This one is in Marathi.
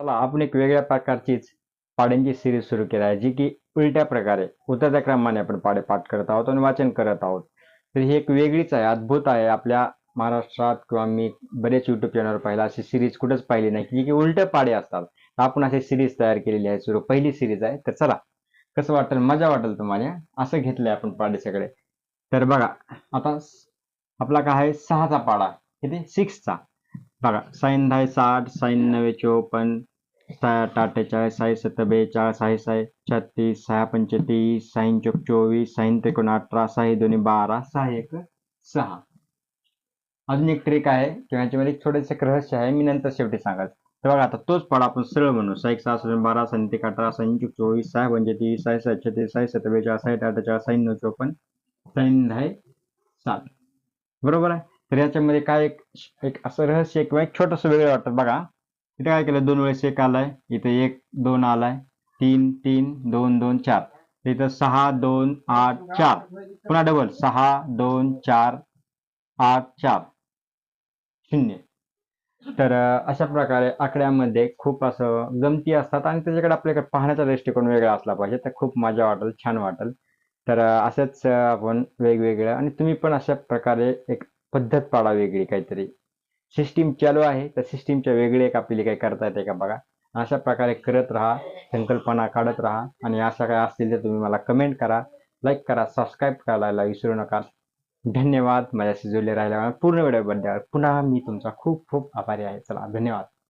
चला आपण एक वेगळ्या प्रकारचीच पाड्यांची सिरीज सुरू केली आहे जी की उलट्या प्रकारे उतरत्या क्रमाने आपण पाडे पाठ करत आहोत आणि वाचन करत आहोत. तर ही एक वेगळीच आहे अद्भुत आहे. आपल्या महाराष्ट्रात किंवा मी बरेच युट्यूब चॅनलवर पाहिला अशी सिरीज कुठंच पाहिली नाही की जी की उलटे पाडे असतात. आपण अशी सिरीज तयार केलेली आहे सुरू पहिली सिरीज आहे. तर चला कसं वाटेल मजा वाटेल तुम्हाला? असं घेतलंय आपण पाडे सगळे. तर बघा आता आपला काय आहे? सहाचा पाडा. किती? सिक्सचा बघा साईन दहा साठ साईन नव्वे चोपन्न साठ अठ्ठेचाळीस साई सत्तर बेचाळीस साई साई छत्तीस सहा पंचेतीस साईन चोक चोवीस साईन त्रिकोण अठरा साई दोन्ही बारा सहा एक सहा. अजून एक ट्रिक आहे किंवा याच्यामध्ये एक थोडेसे रहस्य आहे मी नंतर शेवटी सांगाल. तर बघा आता तोच पाडा आपण सरळ म्हणू. साईक सहा सहा बारा साईन त्रिक अठरा साईन चोक चोवीस सहा पंचेतीस साई साई छत्तीस साई सत्तर बेचाळीस साईठ अठ्ठेचाळीस साईन नऊ चोपन्न साईन दहा साठ. बरोबर आहे? तर याच्यामध्ये काय एक एक असं रहस्य किंवा एक छोटंसं वेगळं वाटतं बघा. इथे काय केलं? दोन वेळेस एक आलाय. इथे एक दोन आलाय. तीन तीन दोन दोन चार. इथं सहा दोन आठ चार. पुन्हा डबल सहा दोन चार आठ चार. शून्य. तर अशा प्रकारे आकड्यामध्ये खूप असं गमती असतात आणि त्याच्याकडे आपल्याकडे पाहण्याचा दृष्टिकोन वेगळा असला पाहिजे. तर खूप मजा वाटेल छान वाटेल. तर अं, असंच आपण वेगवेगळं आणि तुम्ही पण अशा प्रकारे एक पद्धत पाडा वेगळी काहीतरी. सिस्टीम चालू आहे तर सिस्टीमच्या वेगळे एक आपली काही करता येते का बघा? अशा प्रकारे करत राहा संकल्पना काढत राहा आणि अशा काय असतील तर तुम्ही मला कमेंट करा लाईक करा सबस्क्राईब करायला विसरू नका. धन्यवाद. माझ्याशी जोडले राहिल्यामुळे पूर्ण वेळेबद्दल पुन्हा मी तुमचा खूप खूप आभारी आहे. चला धन्यवाद.